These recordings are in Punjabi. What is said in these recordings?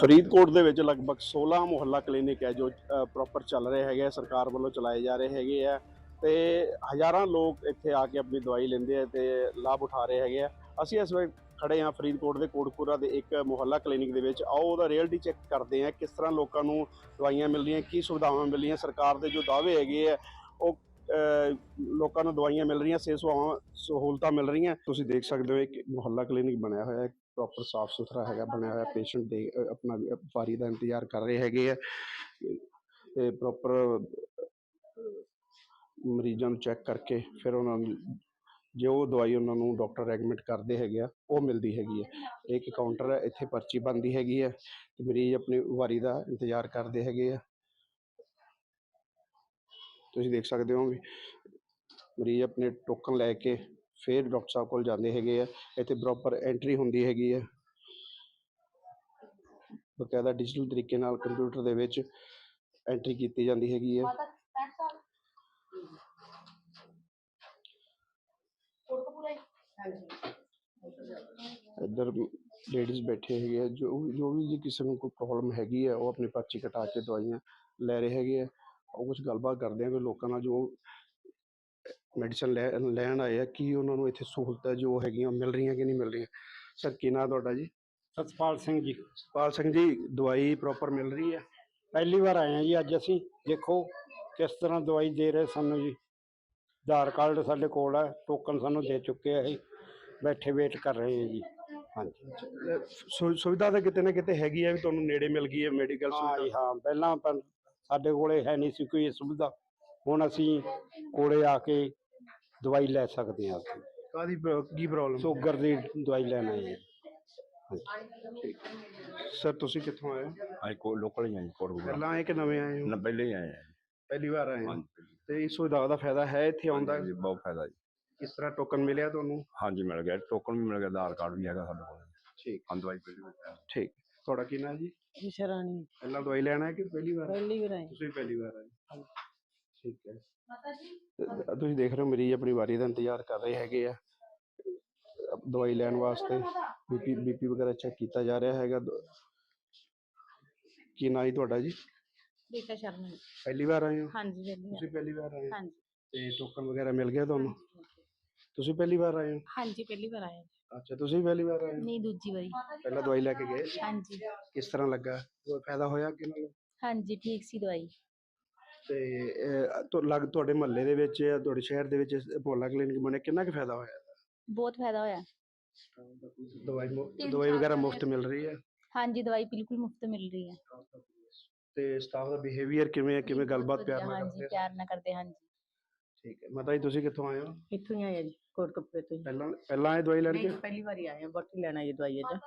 ਫਰੀਦਕੋਟ ਦੇ ਵਿੱਚ ਲਗਭਗ 16 ਮੁਹੱਲਾ ਕਲੀਨਿਕ ਹੈ ਜੋ ਪ੍ਰੋਪਰ ਚੱਲ ਰਹੇ ਹੈਗੇ ਆ, ਸਰਕਾਰ ਵੱਲੋਂ ਚਲਾਏ ਜਾ ਰਹੇ ਹੈਗੇ ਆ ਤੇ ਹਜ਼ਾਰਾਂ ਲੋਕ ਇੱਥੇ ਆ ਕੇ ਆਪਣੀ ਦਵਾਈ ਲੈਂਦੇ ਆ ਤੇ ਲਾਭ ਉਠਾ ਰਹੇ ਹੈਗੇ ਆ। ਅਸੀਂ ਇਸ ਵੇਲੇ ਖੜੇ ਹਾਂ ਫਰੀਦਕੋਟ ਦੇ ਕੋਟਪੁਰਾ ਦੇ ਇੱਕ ਮੁਹੱਲਾ ਕਲੀਨਿਕ ਦੇ ਵਿੱਚ। ਆਓ ਉਹਦਾ ਰਿਐਲਿਟੀ ਚੈੱਕ ਕਰਦੇ ਹਾਂ ਕਿਸ ਤਰ੍ਹਾਂ ਲੋਕਾਂ ਨੂੰ ਦਵਾਈਆਂ ਮਿਲ ਰਹੀਆਂ ਕੀ ਸੁਵਿਧਾਵਾਂ ਮਿਲ ਰਹੀਆਂ ਸਰਕਾਰ ਦੇ ਜੋ ਦਾਅਵੇ ਹੈਗੇ ਆ ਉਹ ਲੋਕਾਂ ਨੂੰ ਦਵਾਈਆਂ ਮਿਲ ਰਹੀਆਂ ਸਿਹਤ ਸੇਵਾਵਾਂ ਸਹੂਲਤਾਂ ਮਿਲ ਰਹੀਆਂ। ਤੁਸੀਂ ਦੇਖ ਸਕਦੇ ਹੋ ਇੱਕ ਮੁਹੱਲਾ ਕਲੀਨਿਕ ਬਣਿਆ ਹੋਇਆ ਹੈ। ਪ੍ਰੋਪਰ ਸਾਫ਼ ਸੁਥਰਾ ਹੈਗਾ, ਬਣਿਆ ਹੋਇਆ ਪੇਸ਼ੈਂਟ ਦੇ ਆਪਣਾ ਵਾਰੀ ਦਾ ਇੰਤਜ਼ਾਰ ਕਰ ਰਹੇ ਹੈਗੇ ਆ। ਤੇ ਪ੍ਰੋਪਰ ਮਰੀਜ਼ਾਂ ਨੂੰ ਚੈੱਕ ਕਰਕੇ ਫਿਰ ਉਹਨਾਂ ਨੂੰ, ਜੋ ਦਵਾਈ ਉਹਨਾਂ ਨੂੰ ਡਾਕਟਰ ਰეკਮੈਂਡ ਕਰਦੇ ਹੈਗੇ ਆ, ਉਹ ਮਿਲਦੀ ਹੈਗੀ ਹੈ ਇੱਕ ਕਾਊਂਟਰ ਹੈ ਇੱਥੇ ਪਰਚੀ ਬਣਦੀ ਹੈਗੀ ਹੈ ਤੇ ਮਰੀਜ਼ ਆਪਣੀ ਵਾਰੀ ਦਾ ਇੰਤਜ਼ਾਰ ਕਰਦੇ ਹੈਗੇ ਆ। ਤੁਸੀਂ ਦੇਖ ਸਕਦੇ ਹੋ ਵੀ ਮਰੀਜ਼ ਆਪਣੇ ਟੋਕਨ ਲੈ ਕੇ ਫਿਰ ਡਾਕਟਰ ਸਾਹਿਬ ਕੋਲ ਜਾਂਦੇ ਹੈਗੇ ਆ ਇੱਥੇ ਪ੍ਰੋਪਰ ਐਂਟਰੀ ਹੁੰਦੀ ਹੈਗੀ ਹੈ ਬਕਾਇਦਾ ਡਿਜੀਟਲ ਤਰੀਕੇ ਨਾਲ ਕੰਪਿਊਟਰ ਦੇ ਵਿੱਚ ਐਂਟਰੀ ਕੀਤੀ ਜਾਂਦੀ ਹੈਗੀ ਹੈ ਇੱਧਰ ਲੇਡੀਜ਼ ਬੈਠੇ ਹੈਗੇ ਆ ਜੋ ਜੋ ਵੀ ਜੇ ਕਿਸੇ ਨੂੰ ਕੋਈ ਪ੍ਰੋਬਲਮ ਹੈਗੀ ਆ ਉਹ ਆਪਣੀ ਪਰਚੀ ਕਟਾ ਕੇ ਦਵਾਈਆਂ ਲੈ ਰਹੇ ਹੈਗੇ ਆ ਉਹ ਕੁਝ ਗੱਲਬਾਤ ਕਰਦੇ ਆ ਕਿ ਲੋਕਾਂ ਨਾਲ ਜੋ ਮੈਡੀਸਨ ਲੈਣ ਆਏ ਆ ਕੀ ਉਹਨਾਂ ਨੂੰ ਇੱਥੇ ਸਹੂਲਤਾਂ ਜੋ ਹੈਗੀਆਂ ਮਿਲ ਰਹੀਆਂ ਕਿ ਨਹੀਂ ਮਿਲ ਰਹੀਆਂ? ਸਰ ਕੀ ਨਾਂ ਤੁਹਾਡਾ ਜੀ? ਸਤਪਾਲ ਸਿੰਘ ਜੀ। ਪਾਲ ਸਿੰਘ ਜੀ ਦਵਾਈ ਪ੍ਰੋਪਰ ਮਿਲ ਰਹੀ ਹੈ ਪਹਿਲੀ ਵਾਰ ਆਏ ਹਾਂ ਜੀ ਅੱਜ ਅਸੀਂ ਦੇਖੋ ਕਿਸ ਤਰ੍ਹਾਂ ਦਵਾਈ ਦੇ ਰਹੇ ਸਾਨੂੰ ਜੀ। ਆਧਾਰ ਕਾਰਡ ਸਾਡੇ ਕੋਲ ਹੈ ਟੋਕਨ ਸਾਨੂੰ ਦੇ ਚੁੱਕੇ ਆ ਅਸੀਂ ਬੈਠੇ ਵੇਟ ਕਰ ਰਹੇ ਹਾਂ ਜੀ। ਹਾਂਜੀ। ਸੁਵਿਧਾ ਤਾਂ ਕਿਤੇ ਨਾ ਕਿਤੇ ਹੈਗੀ ਹੈ ਵੀ ਤੁਹਾਨੂੰ ਨੇੜੇ ਮਿਲ ਗਈ ਹੈ ਮੈਡੀਕਲ ਹਾਂ ਜੀ ਹਾਂ ਪਹਿਲਾਂ ਸਾਡੇ ਕੋਲੇ ਹੈ ਨਹੀਂ ਸੀ ਕੋਈ ਇਹ ਸੁਵਿਧਾ। ਹੁਣ ਅਸੀਂ ਕੋਲੇ ਆ ਕੇ ਦਵਾਈ ਲੈ ਸਕਦੇ ਹਾਂ ਅਸੀਂ। ਕਾਦੀ ਕੀ ਪ੍ਰੋਬਲਮ ਸ਼ੂਗਰ ਦੀ ਦਵਾਈ ਲੈਣਾ ਹੈ। ਸਰ ਤੁਸੀਂ ਕਿੱਥੋਂ ਆਏ ਹੋ? ਅਸੀਂ ਕੋ ਲੋਕਲ ਹੀ ਆਂ ਜੀ ਕੋਟਕਪੂਰਾ। ਪਹਿਲਾਂ ਆਏ ਕਿ ਨਵੇਂ ਆਏ ਹੋ? ਨਾ ਪਹਿਲੇ ਹੀ ਆਏ ਆ। ਪਹਿਲੀ ਵਾਰ ਆਏ ਹੋ? ਹਾਂਜੀ ਤੇ ਇਸ ਸੁਵਿਧਾ ਦਾ ਫਾਇਦਾ ਹੈ ਇੱਥੇ ਆਉਣ ਦਾ? ਹਾਂਜੀ, ਬਹੁਤ ਫਾਇਦਾ ਜੀ। ਕਿਸ ਤਰ੍ਹਾਂ ਟੋਕਨ ਮਿਲਿਆ ਤੁਹਾਨੂੰ? ਹਾਂਜੀ ਮਿਲ ਗਿਆ। ਟੋਕਨ ਵੀ ਮਿਲ ਗਿਆ ਆਧਾਰ ਕਾਰਡ ਵੀ ਹੈਗਾ ਸਾਡੇ ਕੋਲ। ਠੀਕ। ਹਾਂ ਦਵਾਈ ਪਹਿਲੀ ਵਾਰ ਆਏ। ਠੀਕ। ਤੁਹਾਡਾ ਕੀ ਨਾਮ ਜੀ? ਈਸ਼ਾ ਰਾਣੀ ਪਹਿਲਾਂ ਦਵਾਈ ਲੈਣਾ ਹੈ ਕਿ ਪਹਿਲੀ ਵਾਰ? ਪਹਿਲੀ ਵਾਰ ਆਈ ਤੁਸੀਂ ਪਹਿਲੀ ਵਾਰ ਆਏ। ਠੀਕ ਹੈ। ਤੁਸੀਂ ਦੇਖ ਰਹੇ ਹੋ ਮਰੀਜ਼ ਆਪਣੀ ਵਾਰੀ ਦਾ ਇੰਤਜ਼ਾਰ ਕਰ ਰਹੇ ਹੈਗੇ ਆ ਦਵਾਈ ਲੈਣ ਵਾਸਤੇ ਬੀਪੀ ਬੀਪੀ ਵਗੈਰਾ ਚੈੱਕ ਕੀਤਾ ਜਾ ਰਿਹਾ ਹੈਗਾ ਦ- ਕੀ ਨਾਂ ਜੀ ਤੁਹਾਡਾ ਜੀ ਰੀਤਾ ਸ਼ਰਮਾ ਜੀ। ਪਹਿਲੀ ਵਾਰ ਆਏ ਹੋ ਹਾਂਜੀ ਪਹਿਲੀ ਤੁਸੀਂ ਵਾਰ ਪਹਿਲੀ ਵਾਰ ਆਏ ਹੋ ਹਾਂਜੀ ਤੇ ਟੋਕਨ ਵਗੈਰਾ ਮਿਲ ਗਿਆ ਤੁਹਾਨੂੰ ਤੁਸੀਂ ਪਹਿਲੀ ਵਾਰ ਆਏ ਹੋ ਹਾਂਜੀ ਪਹਿਲੀ ਵਾਰ ਆਏ ਅੱਛਾ ਤੁਸੀਂ ਵੀ ਪਹਿਲੀ ਵਾਰ ਆਏ ਹੋ ਨਹੀਂ ਦੂਜੀ ਵਾਰੀ ਪਹਿਲਾਂ ਦਵਾਈ ਲੈ ਕੇ ਗਏ ਸੀ? ਹਾਂਜੀ ਕਿਸ ਤਰ੍ਹਾਂ ਲੱਗਾ ਕੋਈ ਫਾਇਦਾ ਹੋਇਆ ਕਿ ਨਹੀਂ ਹਾਂਜੀ ਠੀਕ ਸੀ ਦਵਾਈ ਤੇ ਲੱਗ ਤੁਹਾਡੇ ਮਹੱਲੇ ਦੇ ਵਿੱਚ ਜਾਂ ਤੁਹਾਡੇ ਸ਼ਹਿਰ ਦੇ ਵਿੱਚ ਮੁਹੱਲਾ ਕਲੀਨਿਕ ਬਣੇ ਕਿੰਨਾ ਕੁ ਫਾਇਦਾ ਹੋਇਆ? ਬਹੁਤ ਫਾਇਦਾ ਹੋਇਆ। ਦਵਾਈ ਮੁ- ਦਵਾਈ ਵਗੈਰਾ ਮੁਫਤ ਮਿਲ ਰਹੀ ਹੈ? ਹਾਂਜੀ ਦਵਾਈ ਬਿਲਕੁਲ ਮੁਫਤ ਮਿਲ ਰਹੀ ਹੈ। ਤੇ ਸਟਾਫ ਦਾ ਬਿਹੇਵੀਅਰ ਕਿਵੇਂ ਹੈ ਕਿਵੇਂ ਗੱਲਬਾਤ ਪਿਆਰ ਨਾਲ ਹਾਂਜੀ ਕਰਦੇ ਆ? ਪਿਆਰ ਨਾਲ ਕਰਦੇ ਹਾਂਜੀ। ਠੀਕ ਹੈ ਮਾਤਾ ਜੀ ਤੁਸੀਂ ਕਿੱਥੋਂ ਆਏ ਹੋ? ਇੱਥੋਂ ਹੀ ਆਏ ਜੀ ਕੋਟਕਪੂਰੇ ਤੋਂ ਪਹਿਲਾਂ ਪਹਿਲਾਂ ਇਹ ਦਵਾਈ ਲੈਣ ਕੇ ਪਹਿਲੀ ਵਾਰੀ ਆਏ ਹਾਂ ਬੋਟੀ ਲੈਣਾ ਇਹ ਦਵਾਈ ਅੱਜ।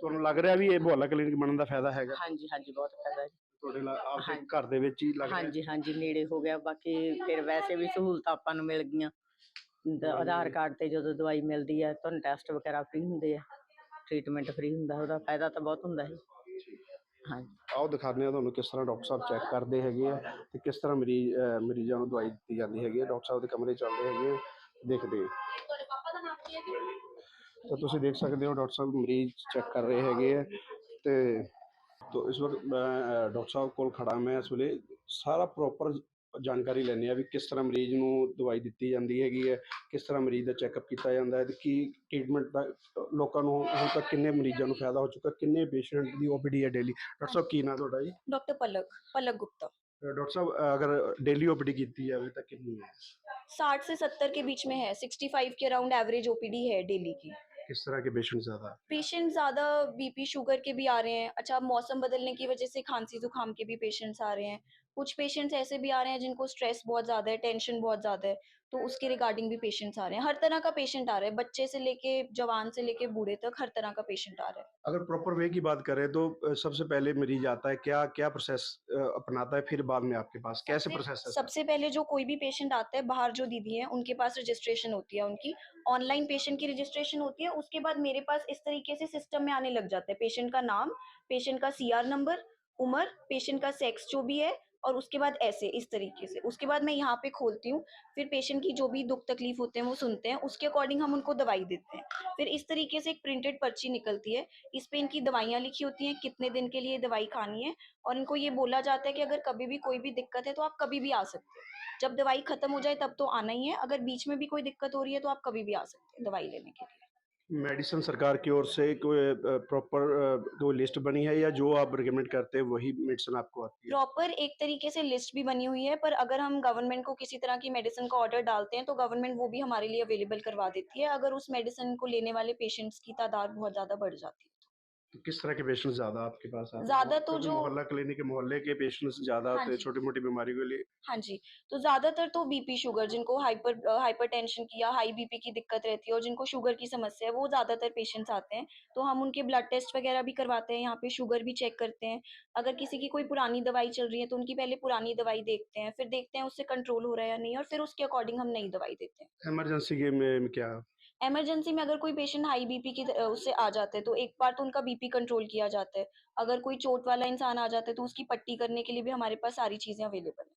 ਤੁਹਾਨੂੰ ਲੱਗ ਰਿਹਾ ਵੀ ਇਹ ਮੁਹੱਲਾ ਕਲੀਨਿਕ ਬਣਨ ਦਾ ਫਾਇਦਾ ਹੈਗਾ? ਹਾਂਜੀ ਹਾਂਜੀ ਬਹੁਤ ਫਾਇਦਾ ਜੀ। ਤੁਹਾਡੇ ਆਪਦੇ ਹਾਂਜੀ। ਘਰ ਦੇ ਵਿੱਚ ਹੀ ਲੱਗ ਰਿਹਾ? ਹਾਂਜੀ ਹਾਂਜੀ ਨੇੜੇ ਹੋ ਗਿਆ। ਬਾਕੀ ਫਿਰ ਵੈਸੇ ਵੀ ਸਹੂਲਤਾਂ ਆਪਾਂ ਨੂੰ ਮਿਲ ਗਈਆਂ। ਦ- ਆਧਾਰ ਕਾਰਡ ਤੇ ਜਦੋਂ ਦਵਾਈ ਮਿਲਦੀ ਹੈ ਤੁਹਾਨੂੰ ਟੈਸਟ ਵਗੈਰਾ ਫ੍ਰੀ ਹੁੰਦੇ ਆ। ਟ੍ਰੀਟਮੈਂਟ ਫ੍ਰੀ ਹੁੰਦਾ ਉਹਦਾ ਫਾਇਦਾ ਤਾਂ ਬਹੁਤ ਹੁੰਦਾ ਹੈ। ਹਾਂਜੀ। ਆਓ ਦਿਖਾਉਂਦੇ ਆ ਤੁਹਾਨੂੰ ਕਿਸ ਤਰ੍ਹਾਂ ਡਾਕਟਰ ਸਾਹਿਬ ਚੈੱਕ ਕਰਦੇ ਹੈਗੇ ਆ ਤੇ ਕਿਸ ਤਰ੍ਹਾਂ ਮਰੀਜ਼ ਅਹ, ਮਰੀਜ਼ਾਂ ਨੂੰ ਦਵਾਈ ਦਿੱਤੀ ਜਾਂਦੀ ਹੈਗੀ ਹੈ ਡਾਕਟਰ ਸਾਹਿਬ ਦੇ ਕਮਰੇ ਚੱਲਦੇ ਹੈਗੇ ਆ ਦੇਖਦੇ ਆ। ਤਾਂ ਤੁਸੀਂ ਦੇਖ ਸਕਦੇ ਹੋ ਡਾਕਟਰ ਸਾਹਿਬ ਮਰੀਜ਼ ਚੈੱਕ ਕਰ ਰਹੇ ਹੈਗੇ ਆ ਤੇ ਤੋ ਇਸ ਵਕਤ ਮੈਂ ਅਹ, ਡਾਕਟਰ ਸਾਹਿਬ ਕੋਲ ਖੜਾ ਮੈਂ ਇਸ ਵੇਲੇ ਸਾਰਾ ਪ੍ਰੋਪਰ ਜਾਣਕਾਰੀ ਲੈਣੀ ਆ ਵੀ ਕਿਸ ਤਰ੍ਹਾਂ ਮਰੀਜ਼ ਨੂੰ ਦਵਾਈ ਦਿੱਤੀ ਜਾਂਦੀ ਹੈਗੀ ਹੈ ਕਿਸ ਤਰ੍ਹਾਂ ਮਰੀਜ਼ ਦਾ ਚੈੱਕਅਪ ਕੀਤਾ ਜਾਂਦਾ ਹੈ ਤੇ ਕੀ ਟ੍ਰੀਟਮੈਂਟ ਦਾ ਅਹ, ਲੋਕਾਂ ਨੂੰ ਹੁਣ ਤੱਕ ਕਿੰਨੇ ਮਰੀਜ਼ਾਂ ਨੂੰ ਫਾਇਦਾ ਹੋ ਚੁੱਕਾ ਕਿੰਨੇ ਪੇਸ਼ੈਂਟ ਦੀ ਓਪੀਡੀ ਹੈ ਡੇਲੀ ਡਾਕਟਰ ਸਾਹਿਬ ਕੀ ਨਾਂ ਤੁਹਾਡਾ ਜੀ डॉक्टर पलक पलक गुप्ता ਅਹ, ਡਾਕਟਰ ਸਾਹਿਬ ਅਹ, ਅਗਰ ਡੇਲੀ ਓਪੀਡੀ ਕੀਤੀ ਜਾਵੇ ਤਾਂ ਕਿੰਨੀ ਹੈ साठ से सत्तर के बीच में है सिक्सटी फाइव के अराउंड एवरेज ओपीडी है डेली की किस तरह के पेशेंट ज़्यादा पेशेंट ज़्यादा बीपी शुगर के भी आ रहे हैं। अच्छा मौसम बदलने की वजह से खांसी जुकाम के भी पेशेंट्स आ रहे हैं। कुछ पेशेंट्स ऐसे भी आ रहे हैं जिनको स्ट्रेस बहुत ज़्यादा है टेंशन बहुत ज़्यादा है तो उसके रिगार्डिंग भी पेशेंट्स आ रहे हैं। हर तरह का पेशेंट आ रहा है बच्चे से लेके जवान से लेके बूढ़े तक हर तरह का पेशेंट आ रहा है। अगर प्रॉपर वे की बात करें तो सबसे पहले मरीज़ आता है क्या क्या प्रोसेस अपनाता है फिर बाद में आपके पास? कैसे प्रोसेस है सबसे पहले जो कोई भी पेशेंट आता है बाहर जो दीदी है उनके पास रजिस्ट्रेशन होती है उनकी। ऑनलाइन पेशेंट की रजिस्ट्रेशन होती है उसके बाद मेरे पास इस तरीके से सिस्टम में आने लग जाता है। पेशेंट का नाम पेशेंट का सीआर नंबर उम्र पेशेंट का सेक्स जो भी है और उसके बाद ऐसे, इस तरीके से। उसके बाद मैं यहाँ पे खोलती हूँ, फिर पेशेंट की जो भी दुख तकलीफ़ होते हैं वो सुनते हैं, उसके अकॉर्डिंग हम उनको दवाई देते हैं। फिर इस तरीके से एक प्रिंटेड पर्ची निकलती है, इस पे इनकी दवाइयाँ लिखी होती हैं, कितने दिन के लिए दवाई खानी है, और इनको ये बोला जाता है कि अगर कभी भी कोई भी दिक्कत है तो आप कभी भी आ सकते हो। जब दवाई खत्म हो जाए तब तो आना ही है, अगर बीच में भी कोई दिक्कत हो रही है तो आप कभी भी आ सकते हैं दवाई लेने के लिए। मेडिसिन सरकार की ओर से कोई प्रॉपर कोई लिस्ट बनी है या जो आप रिकमेंड करते हैं वही मेडिसिन आपको आती है? प्रॉपर एक तरीके से लिस्ट भी बनी हुई है, पर अगर हम गवर्नमेंट को किसी तरह की मेडिसिन का ऑर्डर डालते हैं तो गवर्नमेंट वो भी हमारे लिए अवेलेबल करवा देती है। अगर उस मेडिसिन को लेने वाले पेशेंट्स की तादाद बहुत ज़्यादा बढ़ जाती है। तो किस तरह के पेशेंट ज़्यादा आपके पास आते हैं? ज़्यादा तो जो- मोहल्ला क्लिनिक के मोहल्ले के पेशेंट्स ज़्यादा हाँ आते हैं छोटी मोटी बीमारी के लिए? हाँ जी। तो ज़्यादातर तो बीपी शुगर जिनको हाइपर हाइपरटेंशन की या हाई बीपी की दिक्कत रहती है और जिनको शुगर की समस्या है वो ज़्यादातर पेशेंट्स आते हैं। तो हम उनके ब्लड टेस्ट वगैरह भी करवाते हैं यहाँ पे शुगर भी चेक करते हैं। अगर किसी की कोई पुरानी दवाई चल रही है तो उनकी पहले पुरानी दवाई देखते हैं फिर देखते हैं उससे कंट्रोल हो रहा है या नहीं और फिर उसके अकॉर्डिंग हम नई दवाई देते हैं। इमरजेंसी में क्या? इमरजेंसी में अगर कोई पेशेंट हाई बीपी की उससे आ जाते हैं तो एक बार तो उनका बीपी कंट्रोल किया जाता है। अगर कोई चोट वाला इंसान आ जाता है तो उसकी पट्टी करने के लिए भी हमारे पास सारी चीज़ें अवेलेबल हैं।